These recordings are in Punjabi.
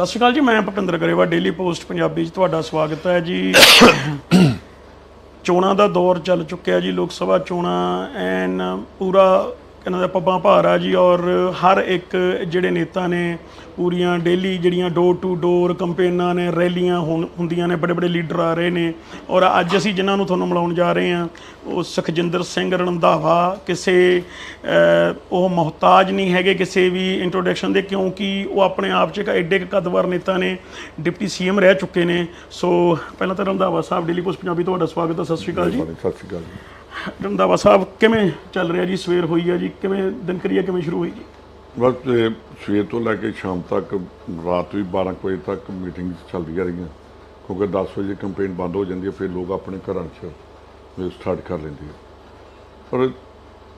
ਸਤਿ ਸ਼੍ਰੀ ਅਕਾਲ ਜੀ, ਮੈਂ ਭਪਿੰਦਰ ਗਰੇਵਾ ਡੇਲੀ ਪੋਸਟ ਪੰਜਾਬੀ 'ਚ ਤੁਹਾਡਾ ਸਵਾਗਤ ਹੈ ਜੀ। ਚੋਣਾਂ ਦਾ ਦੌਰ ਚੱਲ ਚੁੱਕਿਆ ਜੀ, ਲੋਕ ਸਭਾ ਚੋਣਾਂ ਐਨ ਪੂਰਾ ਕਹਿੰਦਾ ਪੱਬਾਂ ਭਾਰ ਆ ਜੀ, ਔਰ ਹਰ ਇੱਕ ਜਿਹੜੇ ਨੇਤਾ ਨੇ, ਪੂਰੀਆਂ ਡੇਲੀ ਜਿਹੜੀਆਂ ਡੋਰ ਟੂ ਡੋਰ ਕੰਪੇਨਾਂ ਨੇ, ਰੈਲੀਆਂ ਹੋਣ- ਹੁੰਦੀਆਂ ਨੇ ਬੜੇ ਬੜੇ ਲੀਡਰ ਆ ਰਹੇ ਨੇ, ਔਰ ਅੱਜ ਅਸੀਂ ਜਿਨ੍ਹਾਂ ਨੂੰ ਤੁਹਾਨੂੰ ਮਿਲਾਉਣ ਜਾ ਰਹੇ ਹਾਂ, ਉਹ ਸੁਖਜਿੰਦਰ ਸਿੰਘ ਰਣਧਾਵਾ ਕਿਸੇ ਉਹ ਮੁਹਤਾਜ ਨਹੀਂ ਹੈਗੇ, ਕਿਸੇ ਵੀ ਇੰਟਰੋਡਕਸ਼ਨ ਦੇ, ਕਿਉਂਕਿ ਉਹ ਆਪਣੇ ਆਪ 'ਚ ਇੱਕ ਐਡੇ ਕੁ ਕਦਵਰ ਨੇਤਾ ਨੇ, ਡਿਪਟੀ ਸੀਐਮ ਰਹਿ ਚੁੱਕੇ ਨੇ, ਸੋ ਪਹਿਲਾਂ ਤਾਂ ਰੰਧਾਵਾ ਸਾਹਿਬ, ਡੇਲੀ ਪੋਸਟ ਪੰਜਾਬੀ, ਤੁਹਾਡਾ ਸਵਾਗਤ ਹੈ, ਸਤਿ ਸ਼੍ਰੀ ਅਕਾਲ ਜੀ। ਸਤਿ ਸ਼੍ਰੀ ਅਕਾਲ ਜੀ। ਰੰਦਾਵਾ ਸਾਹਿਬ, ਕਿਵੇਂ ਚੱਲ ਰਿਹਾ ਜੀ? ਸਵੇਰ ਹੋਈ ਹੈ ਜੀ। ਕਿਵੇਂ ਦਿਨਕਰੀਆ ਕਿਵੇਂ ਸ਼ੁਰੂ ਹੋਈ ਜੀ? ਬਸ ਸਵੇਰ ਤੋਂ ਲੈ ਕੇ ਸ਼ਾਮ ਤੱਕ, ਰਾਤ ਵੀ 12 ਕੁ ਵਜੇ ਤੱਕ ਮੀਟਿੰਗਸ ਚੱਲਦੀਆਂ ਰਹੀਆਂ। ਕਿਉਂਕਿ 10 ਵਜੇ ਕੰਪੇਨ ਬੰਦ ਹੋ ਜਾਂਦੀ ਹੈ, ਫਿਰ ਲੋਕ ਆਪਣੇ ਘਰਾਂ 'ਚ ਸਟਾਰਟ ਕਰ ਲੈਂਦੇ ਆ। ਪਰ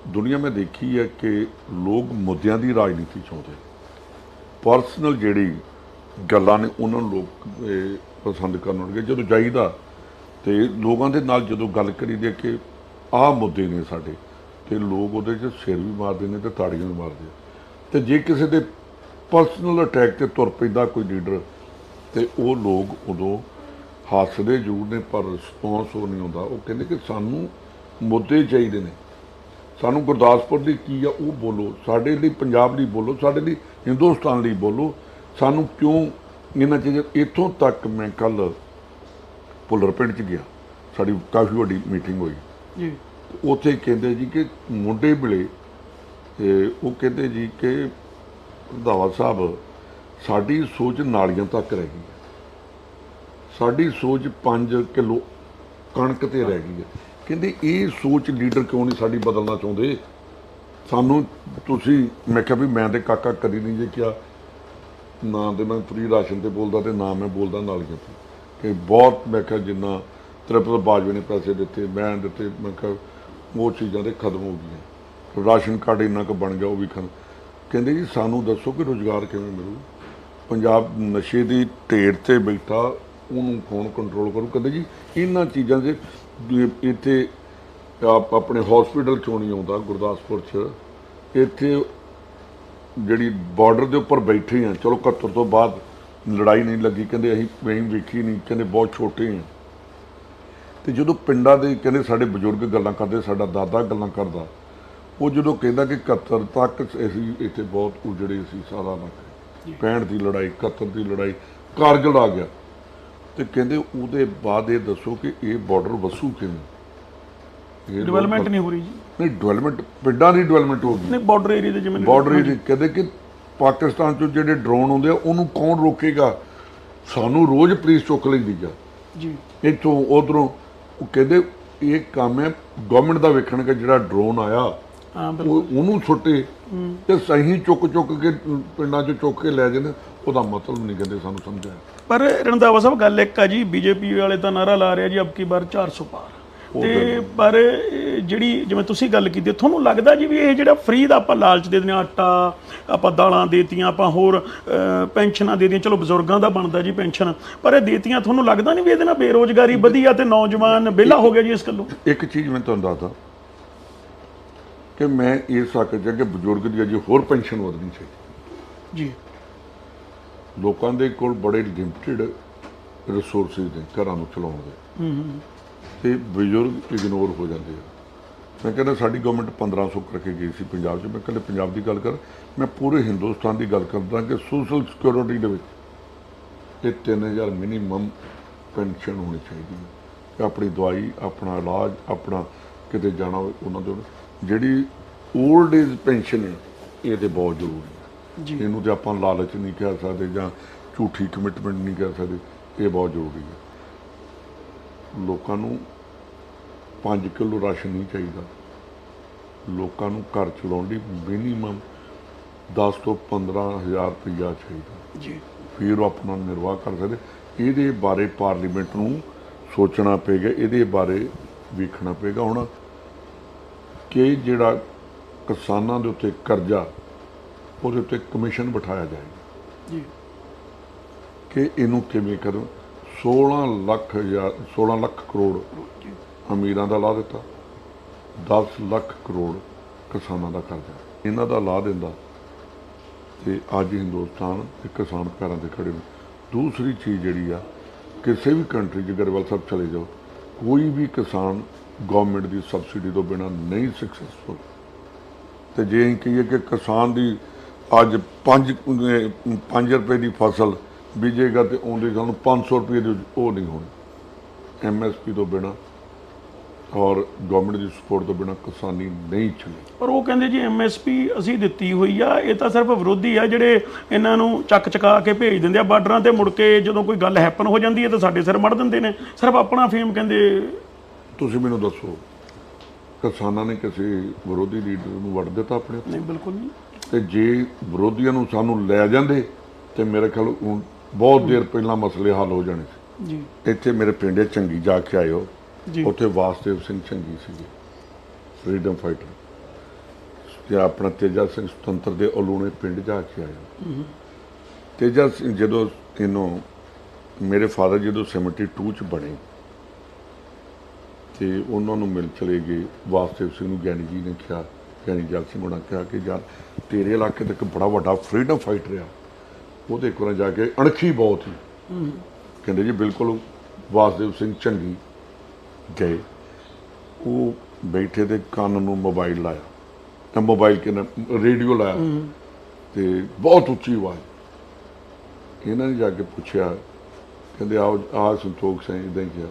ਦੁਨੀਆ ਮੈਂ ਦੇਖੀ ਹੈ ਕਿ ਲੋਕ ਮੁੱਦਿਆਂ ਦੀ ਰਾਜਨੀਤੀ ਚਾਹੁੰਦੇ ਪਰਸਨਲ ਜਿਹੜੀ ਗੱਲਾਂ ਨੇ, ਉਹਨਾਂ ਨੂੰ ਲੋਕ ਪਸੰਦ ਕਰਨ ਲੱਗੇ ਜਦੋਂ ਜਾਈਦਾ ਤੇ ਲੋਕਾਂ ਦੇ ਨਾਲ ਜਦੋਂ ਗੱਲ ਕਰੀਦੀ ਕਿ ਆਹ ਮੁੱਦੇ ਨੇ ਸਾਡੇ, ਤੇ ਲੋਕ ਉਹਦੇ 'ਚ ਸਿਰ ਵੀ ਮਾਰਦੇ ਨੇ ਤੇ ਤਾੜੀਆਂ ਵੀ ਮਾਰਦੇ ਆ ਤੇ ਜੇ ਕਿਸੇ ਦੇ ਪਰਸਨਲ ਅਟੈਕ ਤੇ ਤੁਰ ਪੈਂਦਾ ਕੋਈ ਲੀਡਰ ਤੇ ਉਹ ਲੋਕ ਉਦੋਂ ਹੱਸਦੇ ਜ਼ਰੂਰ ਨੇ, ਪਰ ਰਿਸਪੌਂਸ ਉਹ ਨਹੀਂ ਹੁੰਦਾ ਉਹ ਕਹਿੰਦੇ ਕਿ ਸਾਨੂੰ ਮੁੱਦੇ ਚਾਹੀਦੇ ਨੇ। ਸਾਨੂੰ ਗੁਰਦਾਸਪੁਰ ਲਈ ਕੀ ਆ, ਉਹ ਬੋਲੋ। ਸਾਡੇ ਲਈ ਪੰਜਾਬ ਲਈ ਬੋਲੋ, ਸਾਡੇ ਲਈ ਹਿੰਦੁਸਤਾਨ ਲਈ ਬੋਲੋ। ਸਾਨੂੰ ਕਿਉਂ ਇਹਨਾਂ ਚੀਜ਼ਾਂ, ਇੱਥੋਂ ਤੱਕ ਮੈਂ ਕੱਲ ਪੁੱਲਰ ਪਿੰਡ ਚ ਗਿਆ। ਸਾਡੀ ਕਾਫੀ ਵੱਡੀ ਮੀਟਿੰਗ ਹੋਈ। ਜੀ। ਉੱਥੇ ਕਹਿੰਦੇ ਜੀ ਕਿ ਮੁੰਡੇ ਵੇਲੇ ਤੇ ਉਹ ਕਹਿੰਦੇ ਜੀ ਕਿ ਰੰਧਾਵਾ ਸਾਹਿਬ, ਸਾਡੀ ਸੋਚ ਨਾਲੀਆਂ ਤੱਕ ਰਹਿ ਗਈ ਹੈ। ਸਾਡੀ ਸੋਚ 5 ਕਿਲੋ ਕਣਕ ਤੇ ਰਹਿ ਗਈ ਹੈ। ਕਹਿੰਦੇ ਇਹ ਸੋਚ ਲੀਡਰ ਕਿਉਂ ਨਹੀਂ ਸਾਡੀ ਬਦਲਣਾ ਚਾਹੁੰਦੇ? ਸਾਨੂੰ ਤੁਸੀਂ, ਮੈਂ ਕਿਹਾ ਵੀ ਮੈਂ ਤੇ ਕਾਕਾ ਕਦੀ ਨਹੀਂ ਜੇ ਕਿਹਾ, ਨਾ ਤੇ ਮੈਂ ਫਰੀ ਰਾਸ਼ਨ ਤੇ ਬੋਲਦਾ ਤੇ ਨਾ ਮੈਂ ਬੋਲਦਾ ਨਾਲੀਆਂ ਤੇ। ਕਿ ਬਹੁਤ, ਮੈਂ ਕਿਹਾ ਜਿੰਨਾ ਤ੍ਰਿਪਤ ਬਾਜਵੇ ਨੇ ਪੈਸੇ ਦਿੱਤੇ ਮੈਂ ਦਿੱਤੇ, ਮੈਂ ਕਿਹਾ ਉਹ ਚੀਜ਼ਾਂ ਤੇ ਖਤਮ ਹੋ ਗਈਆਂ। ਰਾਸ਼ਨ ਕਾਰਡ ਇੰਨਾ ਕੁ ਬਣ ਗਿਆ, ਉਹ ਵੀ ਖਤਮ। ਕਹਿੰਦੇ ਜੀ, ਸਾਨੂੰ ਦੱਸੋ ਕਿ ਰੋਜ਼ਗਾਰ ਕਿਵੇਂ ਮਿਲੂ? ਪੰਜਾਬ ਨਸ਼ੇ ਦੀ ਢੇਰ ਤੇ ਬੈਠਾ, ਉਹਨੂੰ ਕੌਣ ਕੰਟਰੋਲ ਕਰੂ? ਕਹਿੰਦੇ ਜੀ, ਇਹਨਾਂ ਚੀਜ਼ਾਂ ਦੇ ਇੱਥੇ ਆਪ- ਆਪਣੇ ਹਸਪੀਟਲ ਚੋਂ ਨਹੀਂ ਆਉਂਦਾ, ਗੁਰਦਾਸਪੁਰ 'ਚ? ਇੱਥੇ ਜਿਹੜੀ ਬਾਰਡਰ ਦੇ ਉੱਪਰ ਬੈਠੇ ਆ, ਚਲੋ 71 ਤੋਂ ਬਾਅਦ ਲੜਾਈ ਨਹੀਂ ਲੱਗੀ, ਕਹਿੰਦੇ ਅਸੀਂ ਅਸੀਂ ਵੇਖੀ ਨਹੀਂ, ਕਹਿੰਦੇ ਬਹੁਤ ਛੋਟੇ ਆ। ਤੇ ਜਦੋਂ ਪਿੰਡਾਂ ਦੇ ਕਹਿੰਦੇ ਸਾਡੇ ਬਜ਼ੁਰਗ ਗੱਲਾਂ ਕਰਦੇ ਸਾਡਾ ਦਾਦਾ ਗੱਲਾਂ ਕਰਦਾ ਉਹ ਜਦੋਂ ਕਹਿੰਦਾ ਕਿ 71 ਤੱਕ ਅਸੀਂ ਇੱਥੇ ਬਹੁਤ ਉਜੜੇ ਸੀ ਸਾਰਾ ਨਾ 65 ਦੀ ਲੜਾਈ 71 ਦੀ ਲੜਾਈ ਕਾਰਗਲ ਆ ਗਿਆ। ਤੇ ਕਹਿੰਦੇ ਉਹਦੇ ਬਾਅਦ ਇਹ ਦੱਸੋ ਕਿ ਇਹ ਬਾਰਡਰ ਵਸੂ ਕਿਵੇਂ? ਡਿਵੈਲਪਮੈਂਟ ਨਹੀਂ ਹੋ ਰਹੀ ਜੀ। ਨਹੀਂ ਡਿਵੈਲਪਮੈਂਟ ਪਿੰਡਾਂ ਦੀ ਡਿਵੈਲਪਮੈਂਟ ਹੋ ਗਈ। ਨਹੀਂ ਬਾਰਡਰ ਏਰੀਆ ਦੇ ਜਿਵੇਂ ਬਾਰਡਰ ਏਰੀਆ ਕਹਿੰਦੇ ਕਿ ਪਾਕਿਸਤਾਨ ਚੋਂ ਜਿਹੜੇ ਡਰੋਨ ਆਉਂਦੇ ਆ ਉਹਨੂੰ ਕੌਣ ਰੋਕੇਗਾ? ਸਾਨੂੰ ਰੋਜ਼ ਪੁਲਿਸ ਚੁੱਕ ਲੈਂਦੀ ਆ। ਜੀ। ਇੱਥੋਂ ਉਧਰੋਂ ਉਹ ਕਹਿੰਦੇ ਇਹ ਕੰਮ ਹੈ ਗਵਰਨਮੈਂਟ ਦਾ ਵੇਖਣ ਕਿ ਜਿਹੜਾ ਡਰੋਨ ਆਇਆ ਉਹ ਉਹਨੂੰ ਛੁੱਟੇ ਤੇ ਸਹੀ ਚੁੱਕ ਚੁੱਕ ਕੇ ਪਿੰਡਾਂ 'ਚ ਚੁੱਕ ਕੇ ਲੈ ਜਾਂਦੇ ਉਹਦਾ ਮਤਲਬ ਨਹੀਂ ਕਹਿੰਦੇ ਸਾਨੂੰ ਸਮਝਾਇਆ। ਪਰ ਰਣਦਾਵਾ ਸਾਹਿਬ ਗੱਲ ਇੱਕ ਆ ਜੀ ਬੀਜੇਪੀ ਵਾਲੇ ਤਾਂ ਨਾਰਾ ਲਾ ਰਿਹਾ ਜੀ ਅਬ ਕੀ ਬਾਰ 400 ਪਾਰ। ਤੇ ਪਰ ਇਹ ਜਿਹੜੀ ਜਿਵੇਂ ਤੁਸੀਂ ਗੱਲ ਕੀਤੀ ਤੁਹਾਨੂੰ ਲੱਗਦਾ ਜੀ ਵੀ ਇਹ ਜਿਹੜਾ ਫ੍ਰੀ ਦਾ ਆਪਾਂ ਲਾਲਚ ਦੇ ਦਿੰਦੇ ਹਾਂ ਆਟਾ ਆਪਾਂ ਦਾਲਾਂ ਦੇਤੀਆਂ ਆਪਾਂ ਹੋਰ ਪੈਨਸ਼ਨਾਂ ਦੇ ਦਿੱਤੀਆਂ ਚਲੋ ਬਜ਼ੁਰਗਾਂ ਦਾ ਬਣਦਾ ਜੀ ਪੈਨਸ਼ਨ ਪਰ ਇਹ ਦੇਤੀਆਂ ਤੁਹਾਨੂੰ ਲੱਗਦਾ ਨਹੀਂ ਵੀ ਇਹਦੇ ਨਾਲ ਬੇਰੋਜ਼ਗਾਰੀ ਵਧੀ ਆ ਤੇ ਨੌਜਵਾਨ ਵਿਹਲਾ ਹੋ ਗਿਆ ਜੀ ਇਸ ਗੱਲੋਂ? ਇੱਕ ਚੀਜ਼ ਮੈਂ ਤੁਹਾਨੂੰ ਦੱਸਦਾ ਕਿ ਮੈਂ ਇਸ ਹੱਕ 'ਚ ਹਾਂ ਕਿ ਬਜ਼ੁਰਗ ਦੀ ਅਜੇ ਹੋਰ ਪੈਨਸ਼ਨ ਵਧਣੀ ਚਾਹੀਦੀ। ਜੀ। ਲੋਕਾਂ ਦੇ ਕੋਲ ਬੜੇ ਲਿਮਟਿਡ ਰਿਸੋਰਸਿਸ ਨੇ ਘਰਾਂ ਨੂੰ ਚਲਾਉਣ ਦੇ। ਤੇ ਬਜ਼ੁਰਗ ਇਗਨੋਰ ਹੋ ਜਾਂਦੇ ਆ। ਮੈਂ ਕਹਿੰਦਾ ਸਾਡੀ ਗਵਰਨਮੈਂਟ 1500 ਕਰਕੇ ਗਈ ਸੀ ਪੰਜਾਬ 'ਚ। ਮੈਂ ਕਹਿੰਦਾ ਪੰਜਾਬ ਦੀ ਗੱਲ ਕਰ ਮੈਂ ਪੂਰੇ ਹਿੰਦੁਸਤਾਨ ਦੀ ਗੱਲ ਕਰਦਾ ਕਿ ਸੋਸ਼ਲ ਸਿਕਿਉਰਿਟੀ ਦੇ ਵਿੱਚ ਇਹ 3000 ਮਿਨੀਮਮ ਪੈਨਸ਼ਨ ਹੋਣੀ ਚਾਹੀਦੀ ਹੈ। ਕਿ ਆਪਣੀ ਦਵਾਈ ਆਪਣਾ ਇਲਾਜ ਆਪਣਾ ਕਿਤੇ ਜਾਣਾ ਹੋਵੇ ਉਹਨਾਂ ਦੇ ਜਿਹੜੀ 올ਡ ਏਜ ਪੈਨਸ਼ਨ ਹੈ ਇਹ ਤੇ ਬਹੁਤ ਜ਼ਰੂਰੀ ਹੈ। ਜੀ। ਇਹਨੂੰ ਤੇ ਆਪਾਂ ਲਾਲਚ ਨਹੀਂ ਕਹਿ ਸਕਦੇ ਜਾਂ ਝੂਠੀ ਕਮਿਟਮੈਂਟ ਨਹੀਂ ਕਹਿ ਸਕਦੇ। ਇਹ ਬਹੁਤ ਜ਼ਰੂਰੀ ਹੈ। ਲੋਕਾਂ ਨੂੰ 5 ਕਿਲੋ ਰਾਸ਼ਨ ਨਹੀਂ ਚਾਹੀਦਾ। ਲੋਕਾਂ ਨੂੰ ਘਰ ਚਲਾਉਣ ਲਈ ਮਿਨੀਮਮ 10 ਤੋਂ 15000 ਰੁਪਇਆ ਚਾਹੀਦਾ। ਜੀ। ਫਿਰ ਉਹ ਆਪਣਾ ਨਿਰਵਾਹ ਕਰ ਸਕਦੇ। ਇਹਦੇ ਬਾਰੇ ਪਾਰਲੀਮੈਂਟ ਨੂੰ ਸੋਚਣਾ ਪਏਗਾ ਇਹਦੇ ਬਾਰੇ ਵੇਖਣਾ ਪਏਗਾ। ਹੁਣ ਕਿ ਜਿਹੜਾ ਕਿਸਾਨਾਂ ਦੇ ਉੱਤੇ ਕਰਜ਼ਾ ਉਹਦੇ ਉੱਤੇ ਕਮਿਸ਼ਨ ਬਿਠਾਇਆ ਜਾਏਗਾ। ਜੀ। ਕਿ ਇਹਨੂੰ ਕਿਵੇਂ ਕਰੋ? 16 ਲੱਖ ਹਜ਼ਾਰ 16 ਲੱਖ ਕਰੋੜ ਅਮੀਰਾਂ ਦਾ ਲਾ ਦਿੱਤਾ। 10 ਲੱਖ ਕਰੋੜ ਕਿਸਾਨਾਂ ਦਾ ਕਰਜ਼ਾ। ਇਹਨਾਂ ਦਾ ਲਾ ਦਿੰਦਾ ਤੇ ਅੱਜ ਹਿੰਦੁਸਤਾਨ ਤੇ ਕਿਸਾਨ ਪੈਰਾਂ ਤੇ ਖੜੇ ਨੇ। ਦੂਸਰੀ ਚੀਜ਼ ਜਿਹੜੀ ਆ, ਕਿਸੇ ਵੀ ਕੰਟਰੀ 'ਚ ਗਰੇਵਾਲ ਸਾਹਿਬ ਚਲੇ ਜਾਓ, ਕੋਈ ਵੀ ਕਿਸਾਨ ਗਵਰਨਮੈਂਟ ਦੀ ਸਬਸਿਡੀ ਤੋਂ ਬਿਨਾ ਨਹੀਂ ਸਕਸੈਸਫੁਲ ਤੇ ਜੇ ਅਸੀਂ ਕਹੀਏ ਕਿ ਕਿਸਾਨ ਦੀ ਅੱਜ 5 5 ਰੁਪਏ ਦੀ ਫਸਲ ਬੀਜੇਗਾ ਤੇ ਉਹਦੇ ਸਾਨੂੰ 500 ਰੁਪਏ ਦੀ ਉਹ ਨਹੀਂ ਹੋਣੀ। ਐਮਐਸਪੀ ਤੋਂ ਬਿਨਾ ਔਰ ਗਵਰਨਮੈਂਟ ਦੀ ਸਪੋਰਟ ਤੋਂ ਬਿਨਾ ਕਿਸਾਨੀ ਨਹੀਂ ਚੱਲੇ। ਪਰ ਉਹ ਕਹਿੰਦੇ ਜੀ ਐਮਐਸਪੀ ਅਸੀਂ ਦਿੱਤੀ ਹੋਈ ਆ ਇਹ ਤਾਂ ਸਿਰਫ ਵਿਰੋਧੀ ਆ ਜਿਹੜੇ ਇਹਨਾਂ ਨੂੰ ਚੱਕ ਚਕਾ ਕੇ ਭੇਜ ਦਿੰਦੇ ਆ। ਬਾਰਡਰਾਂ ਤੇ ਮੁੜ ਕੇ ਜਦੋਂ ਕੋਈ ਗੱਲ ਹੈਪਨ ਹੋ ਜਾਂਦੀ ਹੈ ਤਾਂ ਸਾਡੇ ਸਿਰ ਮੜ ਦਿੰਦੇ ਨੇ। ਸਿਰਫ ਆਪਣਾ ਫੇਮ ਕਹਿੰਦੇ ਤੁਸੀਂ ਮੈਨੂੰ ਦੱਸੋ ਕਿਸਾਨਾਂ ਨੇ ਕਿਸੇ ਵਿਰੋਧੀ ਲੀਡਰ ਨੂੰ ਵੜ ਦਿੱਤਾ ਆਪਣੇ ਨਹੀਂ ਬਿਲਕੁਲ ਨਹੀਂ। ਤੇ ਜੇ ਵਿਰੋਧੀਆਂ ਨੂੰ ਸਾਨੂੰ ਲੈ ਜਾਂਦੇ ਤੇ ਮੇਰੇ ਖਿਆਲ ਬਹੁਤ ਦੇਰ ਪਹਿਲਾਂ ਮਸਲੇ ਹੱਲ ਹੋ ਜਾਣੇ ਸੀ। ਜੀ। ਇੱਥੇ ਮੇਰੇ ਪਿੰਡੇ ਚੰਗੀ ਜਾ ਕੇ ਆਇਓ। ਜੀ। ਉੱਥੇ ਵਾਸਦੇਵ ਸਿੰਘ ਚੰਗੀ ਸੀਗੇ ਫਰੀडम ਫਾਈਟਰ ਤੇ ਆਪਣਾ ਤੇਜਾ ਸਿੰਘ ਸੁਤੰਤਰ ਦੇ ਅਲੂਣੇ ਪਿੰਡ ਜਾ ਕੇ ਆਇਆ ਤੇਜਾ ਸਿੰਘ ਜਦੋਂ ਇਹਨੂੰ ਮੇਰੇ ਫਾਦਰ ਜਦੋਂ 72 ਚ ਬਣੇ ਤੇ ਉਹਨਾਂ ਨੂੰ ਮਿਲ ਚਲੇ ਗਏ। ਵਾਸਦੇਵ ਸਿੰਘ ਨੂੰ ਗਿਆਨੀ ਜੀ ਨੇ ਕਿਹਾ ਗਿਆਨੀ ਜਲ ਸਿੰਘ ਉਹਨਾਂ ਕਿਹਾ ਕਿ ਯਾਰ ਤੇਰੇ ਇਲਾਕੇ ਤੱਕ ਬੜਾ ਵੱਡਾ ਫਰੀडम ਫਾਈਟਰ ਆ। ਉਹਦੇ ਕੋਲ ਜਾ ਕੇ ਅਣਖੀ ਬਹੁਤ ਹੀ। ਕਹਿੰਦੇ ਜੀ ਬਿਲਕੁਲ ਵਾਸਦੇਵ ਸਿੰਘ ਚੰਗੀ। ਗਏ। ਉਹ ਬੈਠੇ ਤੇ ਕੰਨ ਨੂੰ ਮੋਬਾਈਲ ਲਾਇਆ। ਤਾਂ ਮੋਬਾਈਲ ਕਿਨ ਰੇਡੀਓ ਲਾਇਆ। ਤੇ ਬਹੁਤ ਉੱਚੀ ਆਵਾਜ਼। ਇਹਨਾਂ ਨੇ ਜਾ ਕੇ ਪੁੱਛਿਆ ਕਹਿੰਦੇ ਆਓ ਆ ਸੰਤੋਖ ਸਿੰਘ ਇਦਾਂ ਕਿਹਾ।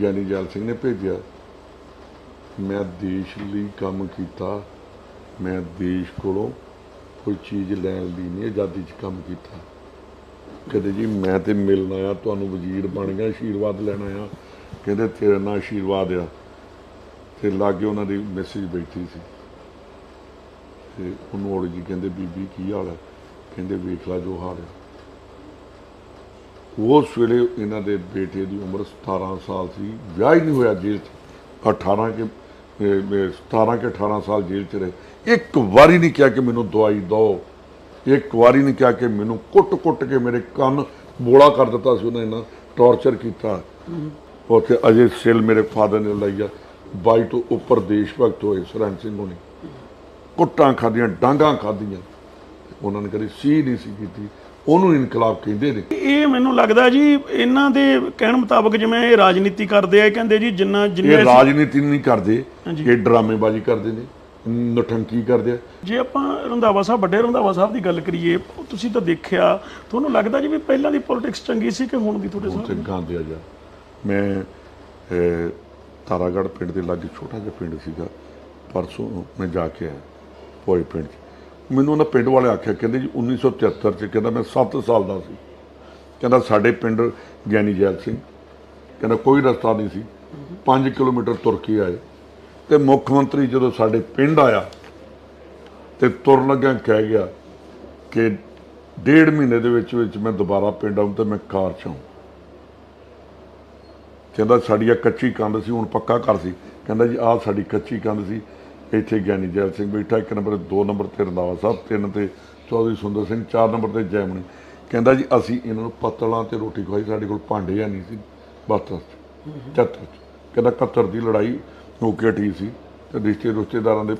ਗਿਆਨੀ ਜਲ ਸਿੰਘ ਨੇ ਭੇਜਿਆ ਮੈਂ ਦੇਸ਼ ਲਈ ਕੰਮ ਕੀਤਾ ਮੈਂ ਦੇਸ਼ ਕੋਲੋਂ ਕੋਈ ਚੀਜ਼ ਲੈਣ ਲਈ ਨਹੀਂ ਆਜ਼ਾਦੀ 'ਚ ਕੰਮ ਕੀਤਾ। ਕਹਿੰਦੇ ਜੀ ਮੈਂ ਤੇ ਮਿਲਣ ਆਇਆ ਤੁਹਾਨੂੰ ਵਜ਼ੀਰ ਬਣ ਗਿਆ ਆਸ਼ੀਰਵਾਦ ਲੈਣ ਆਇਆ। ਕਹਿੰਦੇ ਤੇਰਾ ਨਾਲ ਆਸ਼ੀਰਵਾਦ ਆ। ਤੇ ਲਾਗੇ ਉਹਨਾਂ ਦੀ ਮੈਸੇਜ ਬੈਠੀ ਸੀ। ਤੇ ਉਹਨੂੰ ਔੜ ਜੀ ਕਹਿੰਦੇ ਬੀਬੀ ਕੀ ਹਾਲ ਹੈ ਕਹਿੰਦੇ ਵੇਖ ਲਾ ਜੋ ਹਾਲ ਹੈ ਉਸ ਵੇਲੇ ਇਹਨਾਂ ਦੇ ਬੇਟੇ ਦੀ ਉਮਰ 17 ਸਾਲ ਸੀ। ਵਿਆਹ ਹੀ ਨਹੀਂ ਹੋਇਆ ਜੇਲ੍ਹ 'ਚ। 18 ਕੇ ਅਹ, 17 ਕੇ 18 ਸਾਲ ਜੇਲ੍ਹ 'ਚ ਰਹੇ। ਇੱਕ ਵਾਰੀ ਨਹੀਂ ਕਿਹਾ ਕਿ ਮੈਨੂੰ ਦਵਾਈ ਦਿਓ। ਇੱਕ ਵਾਰੀ ਨਹੀਂ ਕਿਹਾ ਕਿ ਮੈਨੂੰ ਕੁੱਟ-ਕੁੱਟ ਕੇ ਮੇਰੇ ਕੰਨ ਬੋਲਾ ਕਰ ਦਿੱਤਾ ਸੀ ਉਹਨਾਂ ਨੇ। ਟੌਰਚਰ ਕੀਤਾ। ਉੱਥੇ ਅਜੇ ਸਿਲ ਮੇਰੇ ਫਾਦਰ ਨੇ ਲਾਈਆ ਬਾਈ ਤੋਂ ਉੱਪਰ ਦੇਸ਼ ਭਗਤ ਹੋਏ ਸਰਹੰਦ ਸਿੰਘ ਹੋਣੀ। ਕੁੱਟਾਂ ਖਾਦੀਆਂ ਡਾਂਗਾਂ ਖਾਦੀਆਂ ਉਹਨਾਂ ਨੇ ਕਦੀ ਸੀ ਨਹੀਂ ਸੀ ਕੀਤੀ। ਉਹਨੂੰ ਇਨਕਲਾਬ ਕਹਿੰਦੇ ਨੇ। ਇਹ ਮੈਨੂੰ ਲੱਗਦਾ ਜੀ ਇਹਨਾਂ ਦੇ ਕਹਿਣ ਮੁਤਾਬਕ ਜਿਵੇਂ ਇਹ ਰਾਜਨੀਤੀ ਕਰਦੇ ਆ ਕਹਿੰਦੇ ਜੀ ਜਿੰਨਾ ਜਿੰਨੇ ਇਹ ਰਾਜਨੀਤੀ ਨਹੀਂ ਕਰਦੇ। ਇਹ ਡਰਾਮੇਬਾਜ਼ੀ ਕਰਦੇ ਨੇ ਨਠੰਕੀ ਕਰਦੇ ਆ। ਜੇ ਆਪਾਂ ਰੰਧਾਵਾ ਸਾਹਿਬ ਵੱਡੇ ਰੰਧਾਵਾ ਸਾਹਿਬ ਦੀ ਗੱਲ ਕਰੀਏ ਤੁਸੀਂ ਤਾਂ ਦੇਖਿਆ ਤੁਹਾਨੂੰ ਲੱਗਦਾ ਜੀ ਵੀ ਪਹਿਲਾਂ ਦੀ ਪੋਲਿਟਿਕਸ ਚੰਗੀ ਸੀ ਕਿ ਹੁਣ ਦੀ ਤੁਹਾਡੇ ਸਾਹਮਣੇ? ਗਾਂਦੇ ਆ ਜਾ। ਮੈਂ ਅਹ, ਤਾਰਾਗੜ੍ਹ ਪਿੰਡ ਦੇ ਲਾਗੇ ਛੋਟਾ ਜਿਹਾ ਪਿੰਡ ਸੀਗਾ। ਪਰਸੋਂ ਮੈਂ ਜਾ ਕੇ ਆਇਆ ਪੋਏ ਪਿੰਡ 'ਚ। ਮੈਨੂੰ ਉਹਨਾਂ ਪਿੰਡ ਵਾਲੇ ਆਖਿਆ ਕਹਿੰਦੇ ਜੀ 1973 ਚ ਕਹਿੰਦਾ ਮੈਂ 7 ਸਾਲ ਦਾ ਸੀ। ਕਹਿੰਦਾ ਸਾਡੇ ਪਿੰਡ ਗਿਆਨੀ ਜੈਲ ਸਿੰਘ ਕਹਿੰਦਾ ਕੋਈ ਰਸਤਾ ਨਹੀਂ ਸੀ। 5 ਕਿਲੋਮੀਟਰ ਤੁਰ ਕੇ ਆਏ। ਤੇ ਮੁੱਖ ਮੰਤਰੀ ਜਦੋਂ ਸਾਡੇ ਪਿੰਡ ਆਇਆ ਤੇ ਤੁਰਨ ਲੱਗਿਆ ਕਹਿ ਗਿਆ ਕਿ ਡੇਢ ਮਹੀਨੇ ਦੇ ਵਿੱਚ ਵਿੱਚ ਮੈਂ ਦੁਬਾਰਾ ਪਿੰਡ ਆਉਂ ਤੇ ਮੈਂ ਕਾਰ ਚ ਆਊਂ। ਕਹਿੰਦਾ ਸਾਡੀ ਆ ਕੱਚੀ ਕੰਧ ਸੀ, ਹੁਣ ਪੱਕਾ ਘਰ ਸੀ। ਕਹਿੰਦਾ ਜੀ, ਆਹ ਸਾਡੀ ਕੱਚੀ ਕੰਧ ਸੀ। ਇੱਥੇ ਗਿਆਨੀ ਜੈਲ ਸਿੰਘ ਬੈਠਾ, ਇੱਕ ਨੰਬਰ ਦੋ ਨੰਬਰ ਤੇ ਰੰਦਾਵਾ ਸਾਹਿਬ, ਤਿੰਨ ਤੇ ਚੌਧਰੀ ਸੁੰਦਰ ਸਿੰਘ, ਚਾਰ ਨੰਬਰ ਤੇ ਜੈਮਣੀ। ਕਹਿੰਦਾ ਜੀ, ਅਸੀਂ ਇਹਨਾਂ ਨੂੰ ਪਤਲਾਂ ਤੇ ਰੋਟੀ ਖਵਾਈ, ਸਾਡੇ ਕੋਲ ਭਾਂਡੇ ਆ ਨਹੀਂ ਸੀ ਬਾਤਰ ਚ, ਚੱਤਰ ਕਹਿੰਦਾ ਕੱਤਰ ਦੀ ਲੜਾਈ ਹੋ ਕੇ ਹਟੀ ਸੀ ਤੇ ਰਿਸ਼ਤੇ ਰਿਸ਼ਤੇਦਾਰਾਂ ਦੇ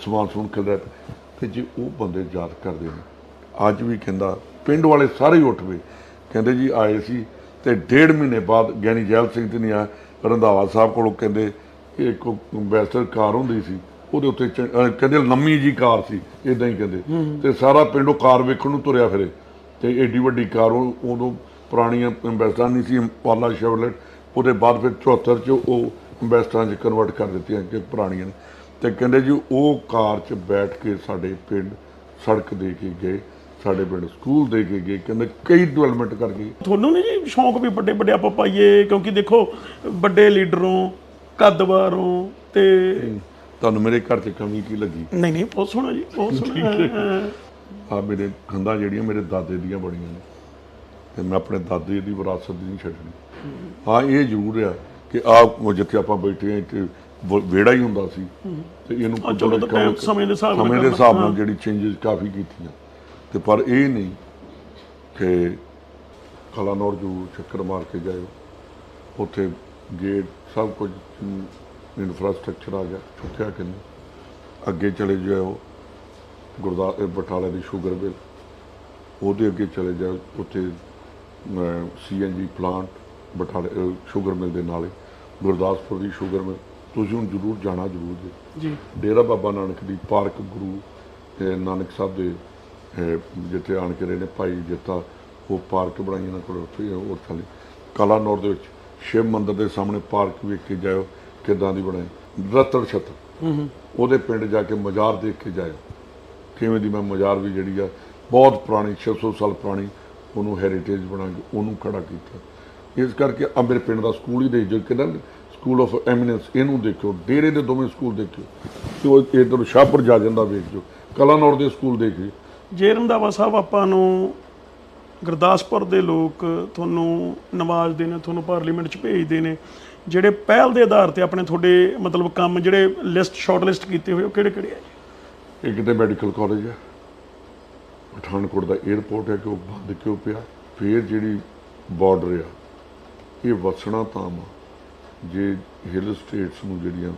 ਸਮਾਨ ਸਮੂਨ ਖਿਲਦਾ ਪਿਆ। ਤੇ ਜੇ, ਉਹ ਬੰਦੇ ਯਾਦ ਕਰਦੇ ਨੇ। ਅੱਜ ਵੀ ਕਹਿੰਦਾ, ਪਿੰਡ ਵਾਲੇ ਸਾਰੇ ਹੀ ਉੱਠ ਪਏ ਕਹਿੰਦੇ ਜੀ, ਆਏ ਸੀ ਤੇ ਡੇਢ ਮਹੀਨੇ ਬਾਅਦ ਗਿਆਨੀ ਜੈਲ ਸਿੰਘ ਤੇ ਨਹੀਂ ਆ ਰੰਧਾਵਾ ਸਾਹਿਬ ਕੋਲੋਂ ਕਹਿੰਦੇ ਇੱਕ ਵੈਸਟਰ ਕਾਰ ਹੁੰਦੀ ਸੀ ਉਹਦੇ ਉੱਤੇ ਕਹਿੰਦੇ ਲੰਮੀ ਜੀ ਕਾਰ ਸੀ ਇਦਾਂ ਹੀ ਕਹਿੰਦੇ। ਤੇ ਸਾਰਾ ਪਿੰਡ ਉਹ ਕਾਰ ਵੇਖਣ ਨੂੰ ਤੁਰਿਆ ਫਿਰੇ। ਤੇ ਏਡੀ ਵੱਡੀ ਕਾਰ ਉਦੋਂ ਪੁਰਾਣੀਆਂ ਇੰਵੈਸਟਰਾਂ ਨਹੀਂ ਸੀ ਪਾਲਾ ਸ਼ੈਵਲਟ ਉਹਦੇ ਬਾਅਦ ਫਿਰ 74 ਚ ਉਹ ਇੰਵੈਸਟਰਾਂ 'ਚ ਕਨਵਰਟ ਕਰ ਦਿੱਤੀਆਂ ਕਿ ਪੁਰਾਣੀਆਂ ਨੇ। ਤੇ ਕਹਿੰਦੇ ਜੀ ਉਹ ਕਾਰ 'ਚ ਬੈਠ ਕੇ ਸਾਡੇ ਪਿੰਡ ਸੜਕ ਦੇ ਕੇ ਗਏ। ਸਾਡੇ ਪਿੰਡ ਸਕੂਲ ਦੇ ਕੇ ਗਏ ਕਹਿੰਦੇ ਕਈ ਡਿਵੈਲਪਮੈਂਟ ਕਰ ਗਏ। ਤੁਹਾਨੂੰ ਨਹੀਂ ਜੀ ਸ਼ੌਂਕ ਵੀ ਵੱਡੇ ਵੱਡੇ ਆਪਾਂ ਪਾਈਏ? ਕਿਉਂਕਿ ਦੇਖੋ ਵੱਡੇ ਲੀਡਰੋਂ ਕੱਦਵਾਰੋਂ ਤੇ ਤੁਹਾਨੂੰ ਮੇਰੇ ਘਰ 'ਚ ਕਮੀ ਕੀ ਲੱਗੀ? ਨਹੀਂ ਨਹੀਂ ਬਹੁਤ ਸੋਹਣਾ ਜੀ ਬਹੁਤ ਸੋਹਣਾ। ਆ ਮੇਰੇ ਖੰਦਾਂ ਜਿਹੜੀਆਂ ਮੇਰੇ ਦਾਦੇ ਦੀਆਂ ਬਣੀਆਂ ਨੇ। ਤੇ ਮੈਂ ਆਪਣੇ ਦਾਦੇ ਦੀ ਵਿਰਾਸਤ ਨਹੀਂ ਛੱਡਣੀ। ਹਾਂ ਇਹ ਜ਼ਰੂਰ ਆ ਕਿ ਆ ਜਿੱਥੇ ਆਪਾਂ ਬੈਠੇ ਆ ਇੱਥੇ ਵਿਹੜਾ ਹੀ ਹੁੰਦਾ ਸੀ। ਤੇ ਇਹਨੂੰ ਹਾਂ, time ਸਮੇਂ ਦੇ ਹਿਸਾਬ ਨਾਲ ਹਾਂ। ਜਿਹੜੀ ਚੇਂਜਸ ਕਾਫੀ ਕੀਤੀਆਂ। ਤੇ ਪਰ ਇਹ ਨਹੀਂ ਕਿ ਕਲਾਨੌਰ ਜੂ ਚੱਕਰ ਮਾਰ ਕੇ ਜਾਇਓ। ਉੱਥੇ ਗੇਟ ਸਭ ਕੁਝ ਇਨਫਰਾਸਟ੍ਰਕਚਰ ਆ ਗਿਆ ਚੁੱਕਿਆ ਕਿ ਨਹੀਂ? ਅੱਗੇ ਚਲੇ ਜਾਓ ਗੁਰਦਾ ਇਹ ਬਟਾਲੇ ਦੀ ਸ਼ੂਗਰ ਮਿਲ ਉਹਦੇ ਅੱਗੇ ਚਲੇ ਜਾਓ ਉੱਥੇ ਸੀਐਨਜੀ ਪਲਾਂਟ ਬਟਾਲੇ ਸ਼ੂਗਰ ਮਿਲ ਦੇ ਨਾਲੇ ਗੁਰਦਾਸਪੁਰ ਦੀ ਸ਼ੂਗਰ ਮਿਲ ਤੁਸੀਂ ਹੁਣ ਜ਼ਰੂਰ ਜਾਣਾ ਜ਼ਰੂਰ ਜੀ। ਡੇਰਾ ਬਾਬਾ ਨਾਨਕ ਦੀ ਪਾਰਕ ਗੁਰੂ ਨਾਨਕ ਸਾਹਿਬ ਦੇ ਜਿੱਥੇ ਆਣ ਕੇ ਰਹੇ ਨੇ ਭਾਈ ਜਿੱਤਾ ਉਹ ਪਾਰਕ ਬਣਾਈ ਇਹਨਾਂ ਕੋਲ ਉੱਥੇ ਉਹ ਥੱਲੇ। ਕਲਾਨੌਰ ਦੇ ਵਿੱਚ ਸ਼ਿਵ ਮੰਦਿਰ ਦੇ ਸਾਹਮਣੇ ਪਾਰਕ ਵੇਖ ਕੇ ਜਾਇਓ ਕਿੱਦਾਂ ਦੀ ਬਣਾਈ। ਰਤਨ ਛਤਰ। ਹੂੰ ਹੂੰ। ਉਹਦੇ ਪਿੰਡ ਜਾ ਕੇ ਮਜ਼ਾਰ ਦੇਖ ਕੇ ਜਾਇਓ। ਕਿਵੇਂ ਦੀ ਮੈਂ ਮਜ਼ਾਰ ਵੀ ਜਿਹੜੀ ਆ ਬਹੁਤ ਪੁਰਾਣੀ 600 ਸਾਲ ਪੁਰਾਣੀ ਉਹਨੂੰ ਹੈਰੀਟੇਜ ਬਣਾ ਕੇ ਉਹਨੂੰ ਖੜਾ ਕੀਤਾ। ਇਸ ਕਰਕੇ ਆ ਮੇਰੇ ਪਿੰਡ ਦਾ ਸਕੂਲ ਹੀ ਦੇਖ ਜੋ ਕਿਹੜਾ ਸਕੂਲ ਆਫ ਐਮੀਨੈਂਸ ਇਹਨੂੰ ਦੇਖਿਓ ਡੇਰੇ ਦੇ ਦੋਵੇਂ ਸਕੂਲ ਦੇਖਿਓ। ਤੇ ਉਹ ਇਧਰ ਸ਼ਾਹਪੁਰ ਜਾ ਜਾਂਦਾ ਵੇਖ ਜੋ ਕਲਾਨੌਰ ਦੇ ਸਕੂਲ ਦੇਖਿਓ ਜੇ ਰੰਧਾਵਾ ਸਾਹਿਬ, ਆਪਾਂ ਨੂੰ ਗੁਰਦਾਸਪੁਰ ਦੇ ਲੋਕ ਤੁਹਾਨੂੰ ਨਵਾਜ਼ਦੇ ਨੇ, ਤੁਹਾਨੂੰ ਪਾਰਲੀਮੈਂਟ 'ਚ ਭੇਜਦੇ ਨੇ, ਜਿਹੜੇ ਪਹਿਲ ਦੇ ਆਧਾਰ ਤੇ ਆਪਣੇ ਤੁਹਾਡੇ ਮਤਲਬ ਕੰਮ ਜਿਹੜੇ ਲਿਸਟ, ਸ਼ਾਰਟ ਲਿਸਟ ਕੀਤੇ ਹੋਏ, ਉਹ ਕਿਹੜੇ ਕਿਹੜੇ ਆ ਜੀ? ਇਹ ਕਿਤੇ ਮੈਡੀਕਲ ਕਾਲਜ ਹੈ, ਪਠਾਨਕੋਟ ਦਾ 에ਅਰਪੋਰਟ ਹੈ ਕਿ ਉਹ ਬੰਦ, ਕਿਉਂ ਪਿਆ? ਫਿਰ ਜਿਹੜੀ ਬਾਰਡਰ ਆ, ਇਹ ਵਸਣਾ ਤਾਂ ਵਾ ਜੇ ਹਿਲ ਸਟੇਟਸ ਨੂੰ ਜਿਹੜੀਆਂ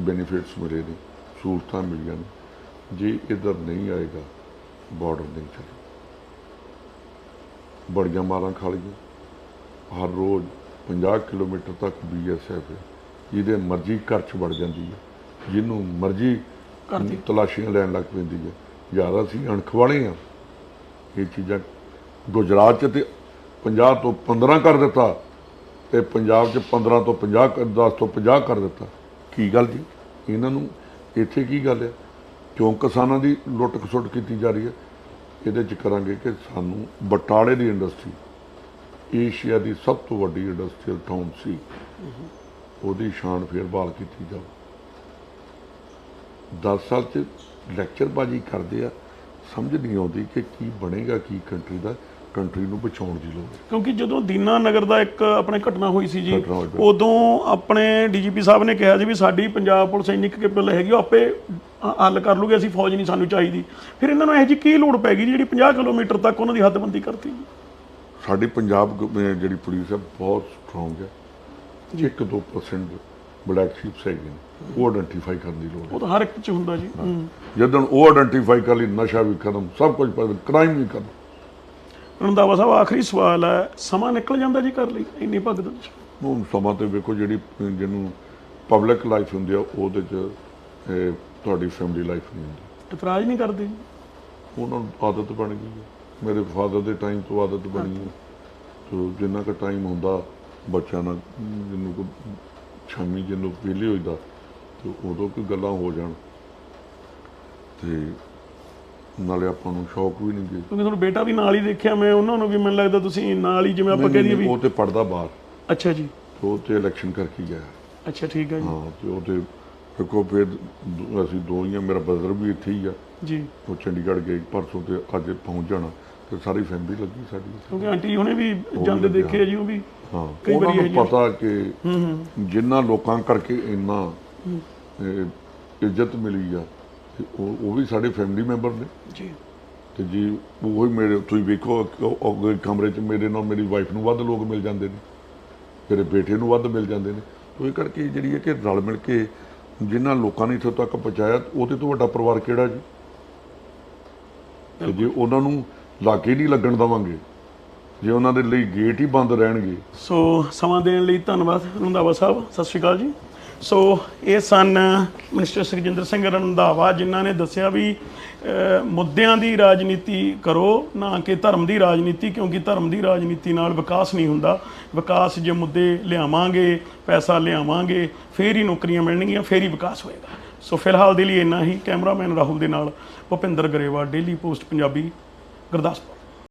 ਬੈਨੀਫਿਟਸ ਮਿਲੇ ਨੇ, ਸਹੂਲਤਾਂ ਮਿਲੀਆਂ ਨੇ ਜੇ ਇਧਰ ਨਹੀਂ ਆਏਗਾ ਬਾਰਡਰ ਨਹੀਂ ਚੱਲੇ ਬੜੀਆਂ ਮਾਰਾਂ ਖਾ ਲਈਆਂ। ਹਰ ਰੋਜ਼ 50 ਕਿਲੋਮੀਟਰ ਤੱਕ ਬੀਐਸਐਫ ਜਿਹਦੇ ਮਰਜ਼ੀ ਘਰ 'ਚ ਵੜ ਜਾਂਦੀ ਹੈ। ਜਿਹਨੂੰ ਮਰਜ਼ੀ ਕਰਦੀ। ਤਲਾਸ਼ੀਆਂ ਲੈਣ ਲੱਗ ਪੈਂਦੀ ਹੈ। ਯਾਰ ਅਸੀਂ ਅਣਖ ਵਾਲੇ ਆ ਇਹ ਚੀਜ਼ਾਂ ਗੁਜਰਾਤ 'ਚ ਤੇ 50 ਤੋਂ 15 ਕਰ ਦਿੱਤਾ ਤੇ ਪੰਜਾਬ 'ਚ 15 ਤੋਂ 50 ਕਰ- 10 ਤੋਂ 50 ਕਰ ਦਿੱਤਾ। ਕੀ ਗੱਲ ਜੀ? ਇਹਨਾਂ ਨੂੰ ਇੱਥੇ ਕੀ ਗੱਲ ਹੈ? ਕਿਉਂ ਕਿਸਾਨਾਂ ਦੀ ਲੁੱਟ ਖਸੁੱਟ ਕੀਤੀ ਜਾ ਰਹੀ ਹੈ? ਇਹਦੇ 'ਚ ਕਰਾਂਗੇ ਕਿ ਸਾਨੂੰ ਬਟਾਲੇ ਦੀ ਇੰਡਸਟਰੀ ਏਸ਼ੀਆ ਦੀ ਸਭ ਤੋਂ ਵੱਡੀ ਇੰਡਸਟਰੀਅਲ ਟਾਊਨ ਸੀ। ਉਹਦੀ ਸ਼ਾਨ ਫੇਰ ਬਹਾਲ ਕੀਤੀ ਜਾਵੇ 10 ਸਾਲ ਚ ਲੈਕਚਰਬਾਜ਼ੀ ਕਰਦੇ ਆ। ਸਮਝ ਨਹੀਂ ਆਉਂਦੀ ਕਿ ਕੀ ਬਣੇਗਾ, ਕੀ ਕੰਟਰੀ ਦਾ। ਕੰਟਰੀ ਨੂੰ ਬਚਾਉਣ ਦੀ ਲੋੜ ਹੈ। ਕਿਉਂਕਿ ਜਦੋਂ ਦੀਨਾ ਨਗਰ ਦਾ ਇੱਕ ਆਪਣੇ ਘਟਨਾ ਹੋਈ ਸੀ ਜੀ ਘਟਨਾ ਹੋਈ ਸੀ। ਉਦੋਂ ਆਪਣੇ ਡੀਜੀਪੀ ਸਾਹਿਬ ਨੇ ਕਿਹਾ ਸੀ ਵੀ ਸਾਡੀ ਪੰਜਾਬ ਪੁਲਿਸ ਇੰਨੀ ਕੈਪੇਬਲ ਹੈਗੀ ਉਹ ਆਪੇ ਹ- ਹੱਲ ਕਰ ਲੂਗੇ ਅਸੀਂ ਫੌਜ ਨਹੀਂ ਸਾਨੂੰ ਚਾਹੀਦੀ। ਫਿਰ ਇਹਨਾਂ ਨੂੰ ਇਹ ਜੀ ਕੀ ਲੋੜ ਪੈ ਗਈ ਜਿਹੜੀ 50 ਕਿਲੋਮੀਟਰ ਤੱਕ ਉਹਨਾਂ ਦੀ ਹੱਦਬੰਦੀ ਕਰਤੀ ਸਾਡੀ ਪੰਜਾਬ ਗ- ਅਹ ਜਿਹੜੀ ਪੁਲਿਸ ਹੈ ਬਹੁਤ ਸਟਰੋਂਗ ਹੈ। 1-2% ਬਲੈਕ ਸ਼ੀਪਸ ਹੈਗੇ ਨੇ ਉਹ ਆਇਡੈਂਟੀਫਾਈ ਕਰਨ ਦੀ ਲੋੜ ਹੈ। ਉਹ ਤਾਂ ਹਰ ਇੱਕ ਚ ਹੁੰਦਾ ਜੀ ਹੂੰ। ਜਦੋਂ ਉਹ ਆਇਡੈਂਟੀਫਾਈ ਕਰ ਲਈ ਨਸ਼ਾ ਵੀ ਖਤਮ ਸਭ ਕੁਝ ਕ੍ਰਾਈਮ ਵੀ ਖਤਮ। ਰੰਧਾਵਾ ਸਾਹਿਬ ਆਖਰੀ ਸਵਾਲ ਹੈ ਸਮਾਂ ਨਿਕਲ ਜਾਂਦਾ ਜੀ ਕਰ ਲਈ ਇੰਨੀ ਭਗਤ ਉਹ ਸਮਾਂ ਤੇ ਵੇਖੋ ਜਿਹੜੀ ਜਿਹਨੂੰ ਪਬਲਿਕ ਲਾਈਫ ਹੁੰਦੀ ਆ ਉਹਦੇ ਚ ਤੁਹਾਡੀ ਫੈਮਿਲੀ ਲਾਈਫ ਨਹੀਂ ਹੁੰਦੀ। ਇਤਰਾਜ਼ ਨਹੀਂ ਕਰਦੇ ਉਹਨਾਂ ਨੂੰ ਆਦਤ ਬਣ ਗਈ ਹੈ। ਮੇਰੇ ਫਾਦਰ ਦੇ ਟਾਈਮ ਤੋਂ ਆਦਤ ਬਣੀ ਹੈ। ਤੋ ਜਿੰਨਾ ਕੁ ਟਾਈਮ ਹੁੰਦਾ ਬੱਚਿਆਂ ਨਾਲ ਜਿਹਨੂੰ ਕੋ ਸ਼ਾਮੀ ਜਿਹਨੂੰ ਵਿਹਲੇ ਹੋਈਦਾ ਤੇ ਉਦੋਂ ਕੋਈ ਗੱਲਾਂ ਹੋ ਜਾਣ। ਤੇ ਨਾਲੇ ਆਪਾਂ ਨੂੰ ਸ਼ੌਕ ਵੀ ਨਹੀਂ ਗਏ ਕਿਉਂਕਿ ਤੁਹਾਨੂੰ ਬੇਟਾ ਵੀ ਨਾਲ ਹੀ ਦੇਖਿਆ ਮੈਂ ਉਹਨਾਂ ਨੂੰ ਵੀ ਮੈਨੂੰ ਲੱਗਦਾ ਤੁਸੀਂ ਨਾਲ ਹੀ ਜਿਵੇਂ ਆਪਾਂ ਕਹਿ ਦਈਏ ਵੀ ਉਹ ਤੇ ਪੜਦਾ ਬਾਹਰ। ਅੱਛਾ ਜੀ। ਉਹ ਤੇ ਇਲੈਕਸ਼ਨ ਕਰਕੇ ਗਿਆ। ਅੱਛਾ ਠੀਕ ਹੈ ਜੀ। ਹਾਂ ਤੇ ਉਹ ਤੇ ਦੇਖੋ ਫਿਰ ਅਸੀਂ ਦੋ ਹੀ ਆ ਮੇਰਾ ਬ੍ਰਦਰ ਵੀ ਇੱਥੇ ਹੀ ਆ। ਜੀ। ਉਹ ਚੰਡੀਗੜ੍ਹ ਗਏ ਪਰਸੋਂ ਤੇ ਅੱਜ ਪਹੁੰਚ ਜਾਣਾ। ਤੇ ਸਾਰੀ ਫੈਮਿਲੀ ਲੱਗੀ ਸਾਡੀ। ਕਿਉਂਕਿ ਆਂਟੀ ਹੁਣੇ ਵੀ ਜਾਂਦੇ। ਦੇਖੇ ਜੀ ਉਹ ਵੀ ਹਾਂ ਕਈ ਉਹਨਾਂ ਵਾਰੀ ਪਤਾ ਕਿ ਜਿੰਨਾ ਲੋਕਾਂ ਕਰਕੇ ਇੰਨਾ ਇੱਜ਼ਤ ਮਿਲੀ ਆ। ਤੇ ਉਹ ਉਹ ਵੀ ਸਾਡੇ ਫੈਮਿਲੀ ਮੈਂਬਰ ਨੇ। ਜੀ। ਤੇ ਜੀ ਉਹ ਹੀ ਮੇਰੇ ਤੁਸੀਂ ਵੇਖੋ ਉਹ ਕਮਰੇ 'ਚ ਮੇਰੇ ਨਾਲ ਮੇਰੀ ਵਾਈਫ ਨੂੰ ਵੱਧ ਲੋਕ ਮਿਲ ਜਾਂਦੇ ਨੇ। ਮੇਰੇ ਬੇਟੇ ਨੂੰ ਵੱਧ ਮਿਲ ਜਾਂਦੇ ਨੇ। ਤੋ ਇਹ ਕਰਕੇ ਜਿਹੜੀ ਹੈ ਕਿ ਰਲ ਮਿਲ ਕੇ ਜਿਨ੍ਹਾਂ ਲੋਕਾਂ ਨੇ ਇੱਥੋਂ ਤੱਕ ਪਹੁੰਚਾਇਆ ਉਹਦੇ ਤੋਂ ਵੱਡਾ ਪਰਿਵਾਰ ਕਿਹੜਾ ਜੀ? ਤੇ ਜੇ ਉਹਨਾਂ ਨੂੰ ਲਾਗੇ ਨਹੀਂ ਲੱਗਣ ਦਵਾਂਗੇ ਜੇ ਉਹਨਾਂ ਦੇ ਲਈ ਗੇਟ ਹੀ ਬੰਦ ਰਹਿਣਗੇ। ਸੋ ਸਮਾਂ ਦੇਣ ਲਈ ਧੰਨਵਾਦ ਰੰਧਾਵਾ ਸਾਹਿਬ। ਸਤਿ ਸ਼੍ਰੀ ਅਕਾਲ ਜੀ। ਸੋ ਇਹ ਸਨ ਮਿਨਿਸਟਰ ਸੁਖਜਿੰਦਰ ਸਿੰਘ ਰੰਧਾਵਾ ਜਿਨ੍ਹਾਂ ਨੇ ਦੱਸਿਆ ਵੀ ਮੁੱਦਿਆਂ ਦੀ ਰਾਜਨੀਤੀ ਕਰੋ, ਨਾ ਕਿ ਧਰਮ ਦੀ ਰਾਜਨੀਤੀ, ਕਿਉਂਕਿ ਧਰਮ ਦੀ ਰਾਜਨੀਤੀ ਨਾਲ ਵਿਕਾਸ ਨਹੀਂ ਹੁੰਦਾ। ਵਿਕਾਸ ਜੇ ਮੁੱਦੇ ਲਿਆਵਾਂਗੇ, ਪੈਸਾ ਲਿਆਵਾਂਗੇ, ਫੇਰ ਹੀ ਨੌਕਰੀਆਂ ਮਿਲਣਗੀਆਂ, ਫੇਰ ਹੀ ਵਿਕਾਸ ਹੋਏਗਾ। ਸੋ ਫਿਲਹਾਲ ਦੇ ਲਈ ਇੰਨਾ ਹੀ। ਕੈਮਰਾਮੈਨ ਰਾਹੁਲ ਦੇ ਨਾਲ ਭੁਪਿੰਦਰ ਗਰੇਵਾ ਡੇਲੀ ਪੋਸਟ ਪੰਜਾਬੀ, ਗੁਰਦਾਸਪੁਰ।